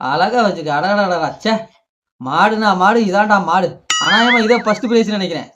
அழகா வச்சுக்க. அடடா ச்சே. மாடுனா மாடு இதான்டா மாடு. அனாயமா இதே ஃபர்ஸ்ட் பிரைஸ் நினைக்கிறேன்.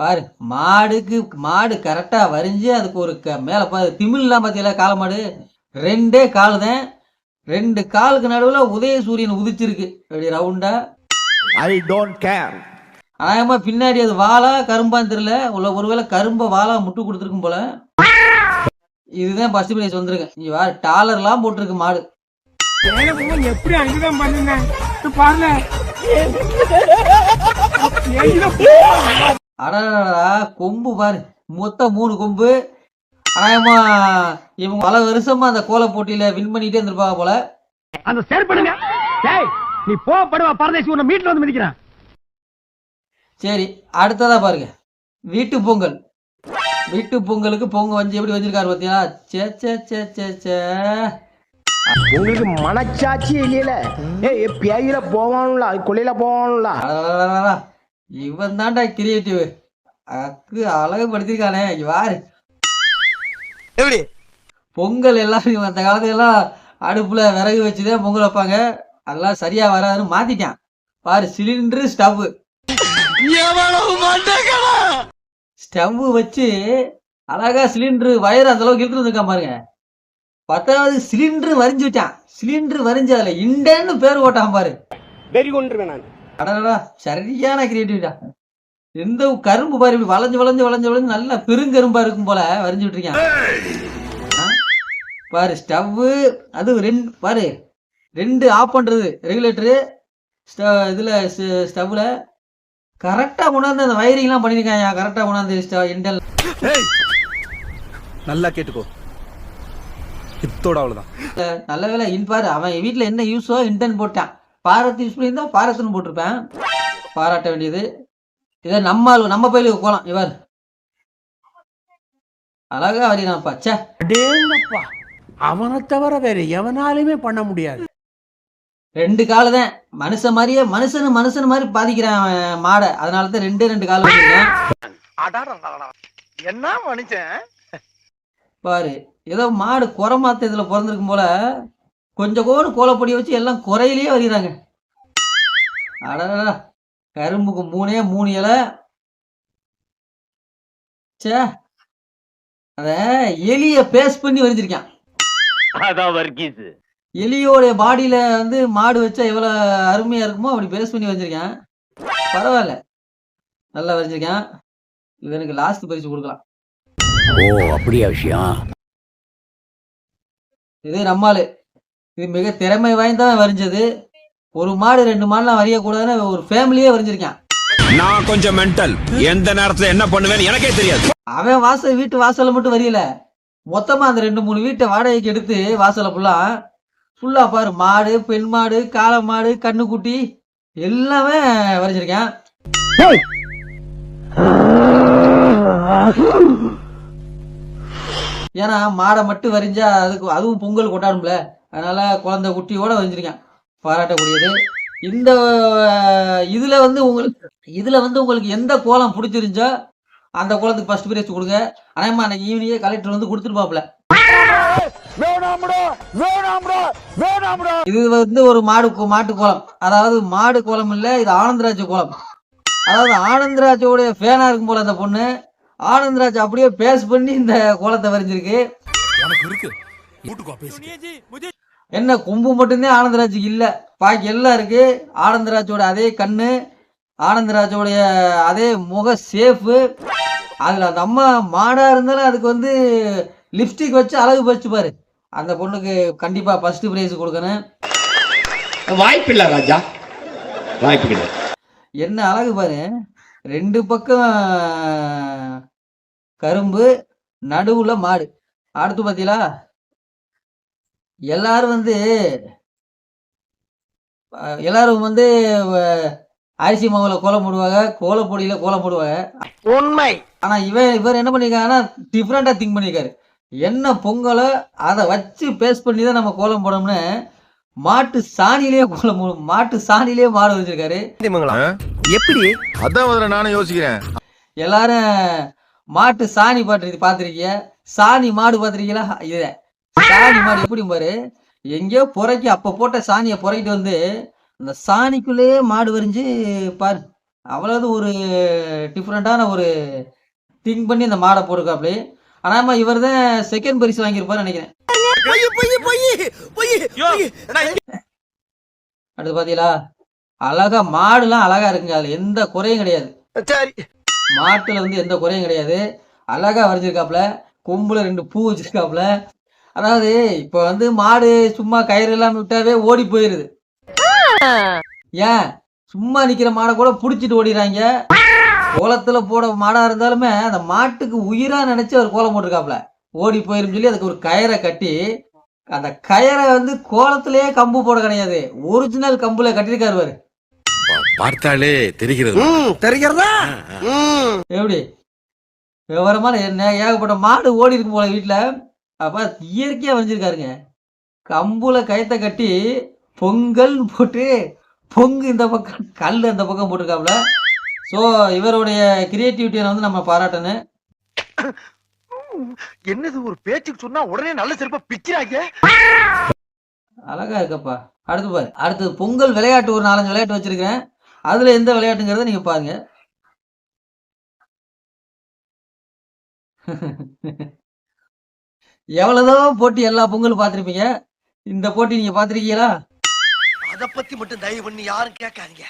பாரு மாடுக்கு மாடு கரெக்டா வரிஞ்சு அதுக்கு ஒரு மேல பாரு திமில்லாம் பாத்தீங்களா காளை மாடு? ரெண்டே காலு தான். ரெண்டு காலுக்கு நடுவுல உதய சூரியன் உதிச்சிருக்கு. அப்படி ரவுண்டா ஐ டோன்ட் கேர் அனாயமா பின்னாடி அது வாளா கரும்பான்னு தெரியல. உள்ள ஒருவேளை கரும்ப வாளா முட்டு கொடுத்துருக்கும் போல. இதுதான் ஃபர்ஸ்ட் பிரைஸ் வந்திருக்கு இங்க வா டாலர்லாம் போட்டிருக்கு மாடு. எப்படி அங்கதான் பண்ணுங்க? பாருங்க. அடடா கொம்பு பாரு. மொத்தம் மூணு கொம்பு. அனாயமா இவங்க பல வருஷமா அந்த கோல போட்டியில வின் பண்ணிட்டே இருந்திருப்பாங்க போல. அந்த செயற்படுங்க டேய் நீ போ படுவா பரதேசி உன்னை மீட்ல வந்து மிதிக்கிறான். சரி அடுத்ததா பாருங்க. வீட்டு பொங்கல். வீட்டு பொங்கலுக்கு பொங்க வஞ்சி எப்படி வச்சிருக்காரு பாத்தியா? சே சே சே சே சே. உங்களுக்கு மனச்சாட்சி இல்லையில. ஏய் பேயில போவானுல கொள்ளையில போவானுல. இவன் தான்டா கிரியேட்டிவ் அக்கு அழகு படுத்திருக்கானே. பாரு எப்படி? பொங்கல் எல்லாம் அந்த காலத்துல எல்லாம் அடுப்புல விறகு வச்சுதான் பொங்கல் வைப்பாங்க. அதெல்லாம் சரியா வராதுன்னு மாத்திட்டான். பாரு சிலிண்டரு ஸ்டவ் எவ்வளவு மண்டகடா ஸ்டவ் வச்சு அழகா சிலிண்டர் வயர் அந்த அளவுக்கு இழுத்துட்டு இருக்கான் பாருங்க. பத்தாவது சிலிண்டர் வரைஞ்சு வச்சான் சிலிண்டர் வரைஞ்சு அதுல இண்டன்னு பேர் போட்டான் பாரு. கொண்டுருவேன் நான். அடடா சரியான கிரியேட்டிவிட்டா எந்த கரும்பு பாரு இப்படி வளைஞ்சு வளைஞ்சு வளைஞ்சு வளைஞ்சு நல்லா பெருங்கரும்பா இருக்கும் போல வரைஞ்சு விட்டுருக்கேன்? பாரு ஸ்டவ் அது ரெண்டு பாரு ரெண்டு ஆஃப் பண்றது ரெகுலேட்டரு இதுல ஸ்டவ்ல கரெக்டா கொண்டாந்து அந்த வயரிங்லாம் பண்ணியிருக்காங்க கரெக்டா கொண்டாந்து ஸ்டவ் இண்டல் நல்லா கேட்டுக்கோ. இத்தோட அவ்வளவுதான். நல்ல வேலை இன் பாரு அவன் வீட்டில் என்ன யூஸோ இன்டர்ன் போட்டான். பாரத் யூஸ் பண்ணியிருந்தா பாரத்னு போட்டிருப்பேன். பாராட்ட வேண்டியது. இதை நம்ம நம்ம பயிலுக்கு போகலாம் இவர் அழகா வரையினாப்பா ச்சே. அடேங்கப்பா அவனை தவிர வேற எவனாலுமே பண்ண முடியாது. ரெண்டு காலு தான் மனுஷன் மாதிரியே மனுஷனு மனுஷன் மாதிரி பாதிக்கிறான் அவன் மாடை. அதனால தான் ரெண்டே ரெண்டு கால் என்ன மனுஷன்? பாரு ஏதோ மாடு குறமாத்த இதுல பிறந்திருக்கும் போல கொஞ்சம் கோடு கோலப்பொடி வச்சு எல்லாம் குறையிலேயே வரிகிறாங்க அடடா கரும்புக்கு மூணே மூணு இலை. ச்சே. அத எலிய பேஸ்ட் பண்ணி வரைஞ்சிருக்கான் அதான் வர்க்கீஸ் எலியோட பாடியில வந்து மாடு வச்சா எவ்வளவு அருமையா இருக்குமோ அப்படி பேஸ்ட் பண்ணி வச்சிருக்கேன். பரவாயில்ல. நல்லா வரைஞ்சிருக்கேன். இவனுக்கு லாஸ்ட் பரிசு கொடுக்கலாம். ஓ அப்படியா விஷயம்? இது நம்மாளு. இது மிக திறமை வாய்ந்தவன் வரைஞ்சது. ஒரு மாடு ரெண்டு மாடுலாம் வரையக்கூடாதுன்னு ஒரு ஃபேமிலியே வரைஞ்சிருக்கான். நான் கொஞ்சம் மென்டல் எந்த நேரத்துல என்ன பண்ணுவேன்னு எனக்கே தெரியாது. அவன் வாசல் வீட்டு வாசல்ல மட்டும் வரையல. மொத்தமா அந்த ரெண்டு மூணு வீட்டை வாடகைக்கு எடுத்து வாசலை ஃபுல்லா ஃபுல்லா பாரு மாடு பெண் மாடு காளை மாடு கண்ணுக்குட்டி எல்லாமே வரைஞ்சிருக்கேன். ஏன்னா மாடை மட்டும் வரைஞ்சா அதுக்கு அதுவும் பொங்கல் கொண்டாடும்ல. அதனால குழந்தை குட்டியோட வரைஞ்சிருக்கேன். பாராட்டக்கூடியது. இந்த இதுல வந்து உங்களுக்கு இதுல வந்து உங்களுக்கு எந்த கோலம் பிடிச்சிருந்துச்சோ அந்த கோலத்துக்கு ஃபர்ஸ்ட் பிரைஸ் கொடுங்க. அனைமா அன்னைக்கு ஈவினிங்கே கலெக்டர் வந்து இது வந்து ஒரு மாடு மாட்டு கோலம். அதாவது மாடு கோலம் இல்ல இது ஆனந்தராஜ் கோலம். அதாவது ஆனந்தராஜோடைய ஃபேனா இருக்கும் போல அந்த பொண்ணு. ஆனந்தராஜ் அப்படியே பேஸ் பண்ணி இந்த கோலத்தை வரைஞ்சிருக்கு. என்ன கொம்பு மட்டும்தான் ஆனந்தராஜுக்கு இல்ல. பாக்கி எல்லாம் இருக்கு. ஆனந்தராஜோட அதே கண்ணு. ஆனந்தராஜோடைய அதே முக சேஃபு அதுல அந்த அம்மா மாடா இருந்தாலும் அதுக்கு வந்து லிப்ஸ்டிக் வச்சு அழகு பறிச்சு பாரு. அந்த பொண்ணுக்கு கண்டிப்பா ஃபர்ஸ்ட் பிரைஸ் கொடுக்கணும். வாய்ப்பில்லை ராஜா. வாய்ப்பு கிடையாது என்ன அழகு பாரு. ரெண்டு பக்கம் கரும்பு நடுவுல மாடு. அடுத்து பாத்தீங்களா? எல்லாரும் வந்து எல்லாரும் வந்து அரிசி மாவுல கோலம் போடுவாங்க. கோலப்பொடியில கோலம் போடுவாங்க. உண்மை. ஆனா இவன் இவர் என்ன பண்ணிருக்காங்கன்னா டிஃப்ரெண்டா திங்க் பண்ணிருக்காரு. என்ன பொங்கலோ அதை வச்சு பேஸ்ட் பண்ணி தான் நம்ம கோலம் போடணும்னு மாட்டு சாணியிலேயே கோலம் போடும் மாட்டு சாணியிலேயே மாடு வச்சிருக்காரு. எப்படி? அதான் நானும் யோசிக்கிறேன். எல்லாரும் மாட்டு சாணி பாட்டு பார்த்துருக்கீங்க சாணி மாடு பார்த்துருக்கீங்களா இத. சாணி மாடு எப்படி பாரு எங்கேயோ புறைக்கி அப்ப போட்ட சாணியை புறைக்கிட்டு வந்து அந்த சாணிக்குள்ளேயே மாடு வரிஞ்சு பாரு. அவ்வளவு ஒரு டிஃப்ரெண்டான ஒரு திங்க் பண்ணி அந்த மாடை போட்டுக்காப்லே ஆனாமா இவர் தான் செகண்ட் பரிசு வாங்கியிருப்பாரு நினைக்கிறேன். அடுத்து பாத்தீங்களா? அழகா மாடுலாம் அழகா இருக்குங்க. அதுல எந்த குறையும் கிடையாது. சரி. மாட்டுல வந்து எந்த குறையும் கிடையாது. அழகா வரைஞ்சிருக்காப்ல கொம்புல ரெண்டு பூ வச்சிருக்காப்ல அதாவது இப்ப வந்து மாடு சும்மா கயிறு இல்லாம விட்டாவே ஓடி போயிருது. ஏன்? சும்மா நிக்கிற மாடை கூட புடிச்சிட்டு ஓடிடுறாங்க கோலத்துல போட மாடா இருந்தாலுமே அந்த மாட்டுக்கு உயிரா நினைச்சு அவர் கோலம் போட்டிருக்காப்ல ஓடி போயிரும் சொல்லி அதுக்கு ஒரு கயிறை கட்டி அந்த கயிறை வந்து கோலத்திலேயே கம்பு போட கிடையாது. ஒரிஜினல் கம்புல கட்டியிருக்காரு பாரு. பார்த்தாலே தெரிகிறது. தெரிகிறதா? எப்படி? விவரமான என்ன ஏகப்பட்ட மாடு ஓடி இருக்கும் போல வீட்டுல அப்ப இயற்கையா வரைஞ்சிருக்காருங்க. கம்புல கயத்தை கட்டி பொங்கல் போட்டு பொங்கு இந்த பக்கம் கல் அந்த பக்கம் போட்டிருக்காப்புல. ஸோ இவருடைய கிரியேட்டிவிட்டியை வந்து நம்ம பாராட்டணும். என்னது ஒரு பேச்சுக்கு சொன்னா உடனே நல்ல சிறப்பா பிக்கிறாங்க அழகா இருக்கப்பா. அடுத்து பாரு. அடுத்தது பொங்கல் விளையாட்டு ஒரு நாலஞ்சு விளையாட்டு வச்சிருக்கிறேன். அதுல எந்த விளையாட்டுங்கிறத நீங்க பாருங்க. எவ்வளவுதான் போட்டி எல்லா பொங்கலும் பார்த்திருப்பீங்க. இந்த போட்டி நீங்க பார்த்திருக்கீங்களா? அத பத்தி மட்டும் தயவு பண்ணி யாரும் கேட்காதீங்க.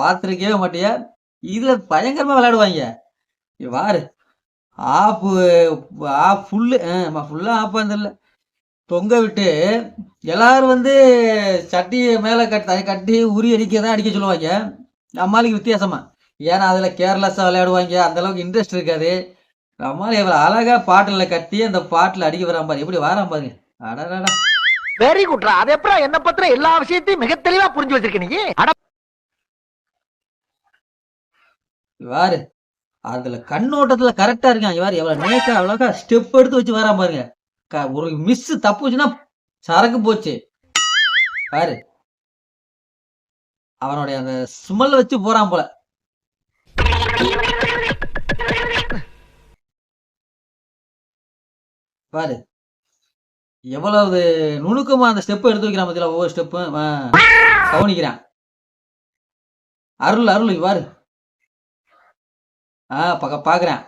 பார்த்திருக்கவே மாட்டியா? இதுல பயங்கரமா விளையாடுவாங்க வாரு. ஆப்பு ஆஃப் ஃபுல்லு ஃபுல்லாக ஆப்பா தெரியல தொங்க விட்டு எல்லாரும் வந்து சட்டியை மேலே கட்டி கட்டி உரி அடிக்க தான் அடிக்க சொல்லுவாங்க நம்மளுக்கு வித்தியாசமாக ஏன்னா அதில் கேர்லெஸ்ஸாக விளையாடுவாங்க அந்த அளவுக்கு இன்ட்ரெஸ்ட் இருக்காது. நம்மளால இவ்வளோ அழகா பாட்டில் கட்டி அந்த பாட்டில் அடிக்க வரா பாரு. எப்படி வாராம் பாருங்க அடடா வெரி குட்ரா அது எப்பறம் என்ன பத்திர எல்லா விஷயத்தையும் மிக தெளிவாக புரிஞ்சு வச்சிருக்க இவாரு அதுல கண்ணோட்டத்துல கரெக்டா இருக்கான். இவாரு எவ்வளவு நேக்கா அவ்வளோக்கா ஸ்டெப் எடுத்து வச்சு வரா பாருங்க. ஒரு மிஸ் தப்புச்சுன்னா சரக்கு போச்சு. பாரு அவனுடைய அந்த ஸ்மெல் வச்சு போறான் போல. பாரு எவ்வளவு நுணுக்கமா அந்த ஸ்டெப் எடுத்து வைக்கிறான் பத்தியில ஒவ்வொரு ஸ்டெப்பும் கவனிக்கிறான். அருள் அருள் இங்க பாரு ஆ பக்க பாக்குறேன்.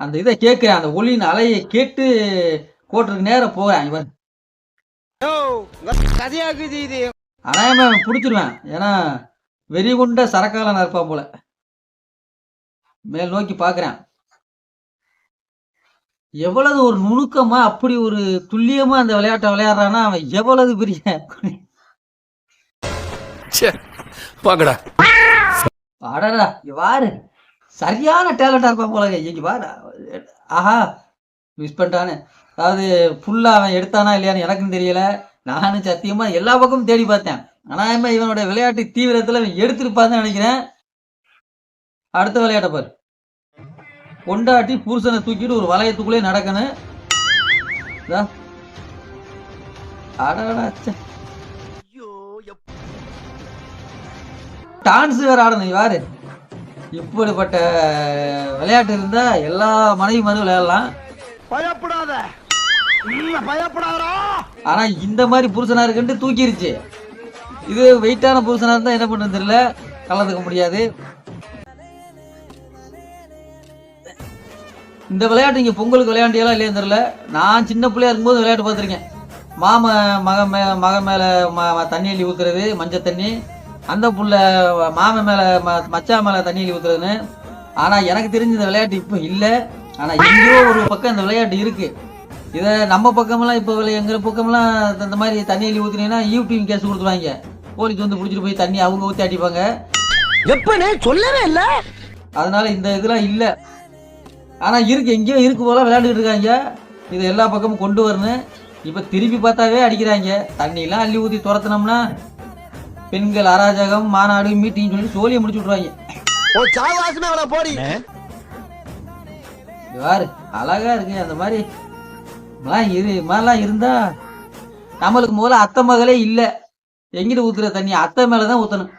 அந்த இதை கேட்கிறேன் அந்த ஒளியின் அலையை கேட்டு கோட்டருக்கு நேரம் போகிறேன் இவன். அனாயமா பிடிச்சிருவேன். ஏன்னா வெறி கொண்ட சரக்கால இருப்பான் போல. மேல் நோக்கி பார்க்குறேன் எவ்வளவு ஒரு நுணுக்கமா அப்படி ஒரு துல்லியமா அந்த விளையாட்டை விளையாடுறான்னா அவன் எவ்வளவு பெரிய பாக்கடா. அடடா வாரு சரியான டேலண்டாக இருப்பான் போல இங்கே பாரு. ஆஹா மிஸ் பண்ணிட்டானே. அதாவது ஃபுல்லாக அவன் எடுத்தானா இல்லையான்னு எனக்கும் தெரியல. நானும் சத்தியமாக எல்லா பக்கமும் தேடி பார்த்தேன். ஆனால் இவனோட விளையாட்டு தீவிரத்தில் அவன் எடுத்திருப்பான்னு நினைக்கிறேன். அடுத்த விளையாட்டை பாரு. கொண்டாட்டி புருஷனை தூக்கிட்டு ஒரு வளையத்துக்குள்ளே நடக்கணும். இதா. அடடா டான்ஸ் வேற ஆடணும் யாரு இப்படிப்பட்ட விளையாட்டு இருந்தா எல்லா மனைவி மாதிரி விளையாடலாம். பயப்படாத. ஆனா இந்த மாதிரி புருஷனா இருக்குன்ட்டு தூக்கிருச்சு. இது வெயிட்டான புருஷனா இருந்தா என்ன பண்ணுறது தெரியல. கலந்துக்க முடியாது. இந்த விளையாட்டு இங்க பொங்கலுக்கு விளையாண்டியெல்லாம் இல்லையா தெரியல. நான் சின்ன பிள்ளையா இருக்கும்போது விளையாட்டு பார்த்துருக்கேன். மாம மக மே மக மேல ம- தண்ணி அள்ளி ஊத்துறது மஞ்சள் தண்ணி. அந்த புள்ள மாமன் மேல ம- மச்சான் மேல தண்ணி ஊத்துறதுன்னு. ஆனா எனக்கு தெரிஞ்ச இந்த விளையாட்டு இப்போ இல்ல. ஆனா எங்கேயோ ஒரு பக்கம் இந்த விளையாட்டு இருக்கு. இதை நம்ம பக்கமெல்லாம் இப்போ எங்க பக்கமெல்லாம் இந்த- மாதிரி தண்ணி அள்ளி ஊத்துனீங்கன்னா யூடியூப் கேஸ் கொடுத்துருவாங்க. போலீஸ் வந்து பிடிச்சிட்டு போய் தண்ணி அவங்க ஊற்றி அடிப்பாங்க. எப்பனே சொல்லவே இல்ல. அதனால இந்த இதெல்லாம் இல்ல. ஆனா இருக்கு எங்கேயோ இருக்கு போல விளையாண்டுட்டு இருக்காங்க. இதை எல்லா பக்கமும் கொண்டு வரணும். இப்ப திருப்பி பார்த்தாவே அடிக்கிறாங்க. தண்ணியெல்லாம் அள்ளி ஊத்தி துரத்துனோம்னா பெண்கள் அராஜகம் மாநாடு மீட்டிங் சொல்லி சோழியை முடிச்சு விட்ருவாங்க போடி. பாரு அழகா இருக்கு அந்த மாதிரி. இரு மாதிரிலாம் இருந்தா நம்மளுக்கு முதல்ல அத்தை மகளே இல்ல. எங்கிட்டு ஊத்துற தண்ணி? அத்தை மேலதான் ஊத்தணும்.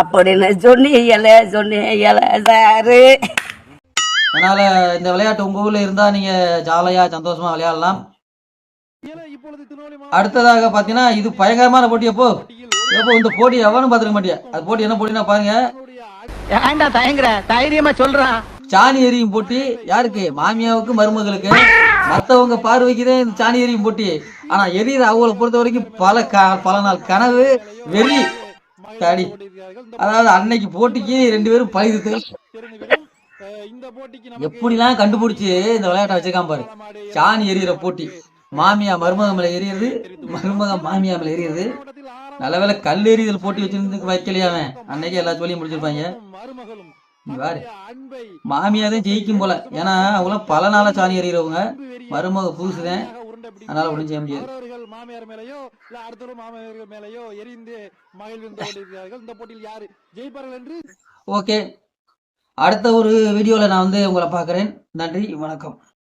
அப்படின்னு சொன்னீங்களே சொன்னீங்களே சாரு அதனால இந்த விளையாட்டு உங்க ஊர்ல இருந்தா நீங்க ஜாலியா சந்தோஷமா விளையாடலாம். அடுத்ததாக பாத்தீங்கன்னா இது பயங்கரமான போட்டி எப்போ எப்போ இந்த போட்டி எவனும் பாத்துக்க மாட்டியா? அது போட்டி என்ன போட்டினா பாருங்க. தயங்குற? தைரியமா சொல்றான் சாணி எரியும் போட்டி யாருக்கு? மாமியாவுக்கு மருமகளுக்கு. மத்தவங்க பார்வைக்கு தான் இந்த சாணி எரியும் போட்டி. ஆனா எரியுற அவங்கள பொறுத்த வரைக்கும் பல பல நாள் கனவு வெறி. தாடி. அதாவது அன்னைக்கு போட்டிக்கு ரெண்டு பேரும் பழிதுகள் எப்படிலாம் கண்டுபிடிச்சு இந்த விளையாட்டை வச்சிருக்கான் பாரு. சாணி எரியிற போட்டி. மாமியா மருமக மேல எரியுறது மருமக மாமியா மேல எரியுறது. நல்ல வேளை கல் எறிதல் போட்டி வச்சிருந்து வைக்கலையா அவன். அன்னைக்கு எல்லா சொல்லியும் முடிச்சிருப்பாங்க. பாரு. மாமியா தான் ஜெயிக்கும் போல. ஏன்னா அவங்களாம் பல நாளா சாணி எறிகிறவங்க. மருமக புதுசுதான். அதனால ஒன்றும் செய்ய முடியாது. மாமியார் மேலேயோ இல்ல அடுத்த மாமியார்கள் மேலேயோ எரிந்து மகிழ்ந்து இந்த போட்டியில் யாரு ஜெயிப்பார்கள் என்று? ஓகே. அடுத்த ஒரு வீடியோவில் நான் வந்து உங்களை பார்க்குறேன். நன்றி வணக்கம்.